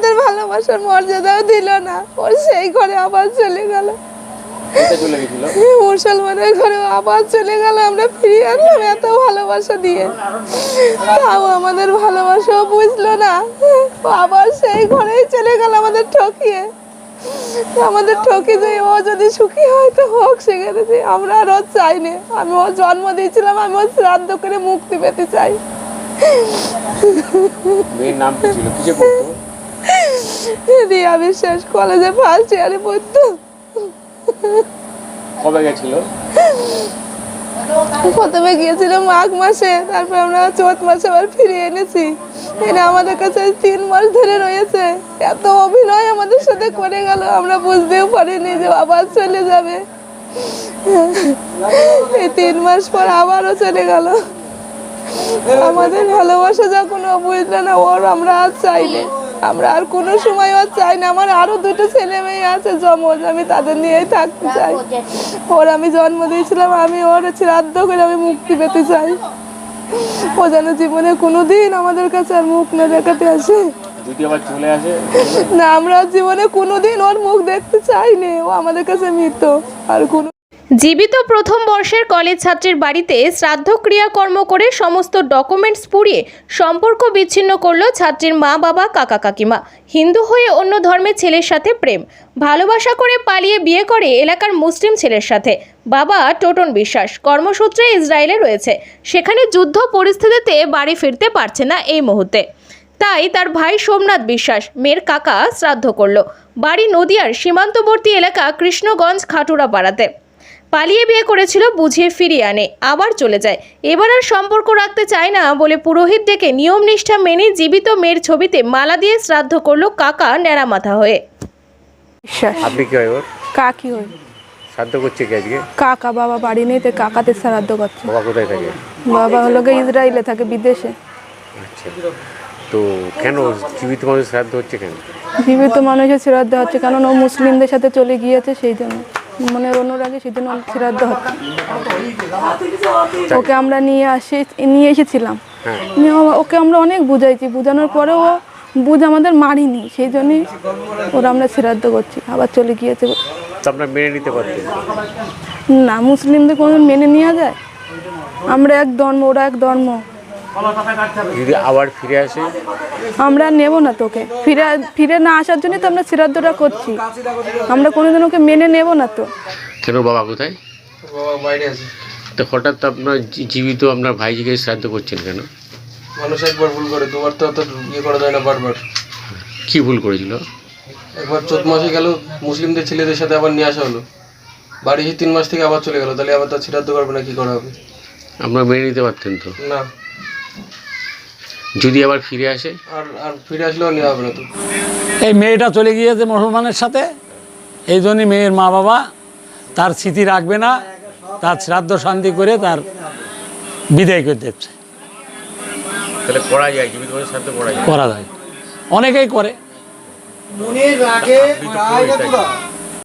আমাদের ভালোবাসার মর্যাদাও দিল না। ওর সেই ঘরে আবার চলে গেল। মুসলমানের ঘরে আবার চলে গেল। আমরা ফিরিয়ে আনলাম এত ভালোবাসা দিয়ে। তাও আমাদের ভালোবাসাও বুঝলো না। আবার সেই ঘরেই চলে গেল আমাদের ঠকিয়ে। আমাদের ঠকি যে ও যদি সুখী হয় তো হোক সেখানে যে আমরা আর ওর চাইনি আমি ওর জন্ম দিয়েছিলাম আমি ওর শ্রাদ্ধ করে মুক্তি পেতে চাই। নাম কি ছিল? রিয়া বিশ্বাস কলেজে ফার্স্ট ইয়ারে পড়তো কবে গেছিল? প্রথমে গিয়েছিল মাঘ মাসে তারপর আমরা চৈত মাসে আবার ফিরে এনেছি। এনে আমাদের কাছে তিন মাস ধরে রয়েছে। এত অভিনয় আমাদের সাথে করে গেল আমরা বুঝতেও পারিনি যে আবার চলে যাবে। এই তিন মাস পর আবারও চলে গেল। আমাদের ভালোবাসা যখন ও বুঝলো না ওর আমরা আর চাইনি আমরা আর কোনো সময় আর চাই না। আমার আরও দুটো ছেলে মেয়ে আছে জমজ আমি তাদের নিয়েই থাকতে চাই। ওর আমি জন্ম দিয়েছিলাম আমি ওর শ্রাদ্ধ করে আমি মুক্তি পেতে চাই। ও যেন জীবনে কোনোদিন আমাদের কাছে আর মুখ না দেখাতে আসে। যদি আবার চলে আসে? না আমরা জীবনে কোনোদিন ওর মুখ দেখতে চাইনি। ও আমাদের কাছে মৃত। আর কোনো জীবিত প্রথম বর্ষের কলেজ ছাত্রীর বাড়িতে শ্রাদ্ধ ক্রিয়াকর্ম করে সমস্ত ডকুমেন্টস পুড়িয়ে সম্পর্ক বিচ্ছিন্ন করল ছাত্রীর মা, বাবা, কাকা, কাকিমা। হিন্দু হয়ে অন্য ধর্মের ছেলের সাথে প্রেম। ভালোবাসা করে পালিয়ে বিয়ে করে এলাকার মুসলিম ছেলের সাথে। বাবা টোটন বিশ্বাস, কর্মসূত্রে ইসরায়েলে রয়েছে। সেখানে যুদ্ধ পরিস্থিতিতে বাড়ি ফিরতে পারছে না এই মুহূর্তে। তাই তার ভাই সোমনাথ বিশ্বাস, মেয়ের কাকা শ্রাদ্ধ করল। বাড়ি নদিয়ার সীমান্তবর্তী এলাকা কৃষ্ণগঞ্জ খাটুরা পাড়াতে পালিয়ে বিয়ে করেছিল বুঝিয়ে ফিরিয়ে আনে আবার চলে যায়। এবার আর সম্পর্ক রাখতে চায় না বলে পুরোহিত ডেকে নিয়ম নিষ্ঠা মেনে জীবিত মেয়ের ছবিতে মালা দিয়ে শ্রাদ্ধ করল কাকা ন্যাড়া মাথা হয়ে আপনি কি হয় ওর? কাকি হই শ্রাদ্ধ করছে কি আজকে? কাকা বাবা বাড়ি নেই তো কাকাতে শ্রাদ্ধ করছে। বাবা কোথায় থাকে? বাবা হলো গিয়ে ইসরায়েলে থাকে বিদেশে। আচ্ছা। তো কেন জীবিত মানুষ শ্রাদ্ধ হচ্ছে কেন? জীবিত মানুষের শ্রাদ্ধ হচ্ছে কারণ ও মুসলিমদের সাথে চলে গিয়েছে সেই জন্য। মনের অনুরাগে সেদিন শ্রাদ্ধ হচ্ছে ওকে আমরা নিয়ে আসি নিয়ে এসেছিলাম। হ্যাঁ। ওকে আমরা অনেক বুঝাইছি। বোঝানোর পরেও ও বুঝ আমাদের মারিনি। সেই জন্যই ওরা আমরা শ্রাদ্ধ করছি। আবার চলে গিয়েছে। মেনে নিতে পারতেন না। মুসলিমদের কোনো মেনে নেওয়া যায়? আমরা এক ধর্ম ওরা এক ধর্ম। যদি আবার ফিরে আসে? আমরা নেব না তোকে। ফিরে ফিরে না আসার জন্য তো আমরা শ্রাদ্ধটা করছি। আমরা কোনোদিন ওকে মেনে নেব না তো। কেন বাবা কোথায়? বাবা বাইরে আছে। তো হঠাৎ আপনার জীবিত আপনার ভাইজিকে শ্রাদ্ধ করছেন কেন? মানুষ একবার ভুল করে দুবার তো অত ইয়ে করা যায় না বারবার। কি ভুল করেছিল? একবার চোদ্দ মাসে গেল মুসলিমদের ছেলেদের সাথে আবার নিয়ে আসা হলো। বাড়ি এসে তিন মাস থেকে আবার চলে গেল তাহলে আবার তার শ্রাদ্ধ করবে না কি করা হবে? আপনার মেনে নিতে পারতেন তো? না। যদি আবার ফিরে আসে? আর আর ফিরে আসলেও নেওয়া হবে না তো। এই মেয়েটা চলে গিয়েছে মুসলমানের সাথে। এই জন্যই মেয়ের মা বাবা তার স্মৃতি রাখবে না তার শ্রাদ্ধ শান্তি করে তার বিদায় করে দিচ্ছে। তাহলে করা যায় জীবিত শ্রাদ্ধ করা যায়। করা যায়। অনেকেই করে। পুরোহিত আছেন।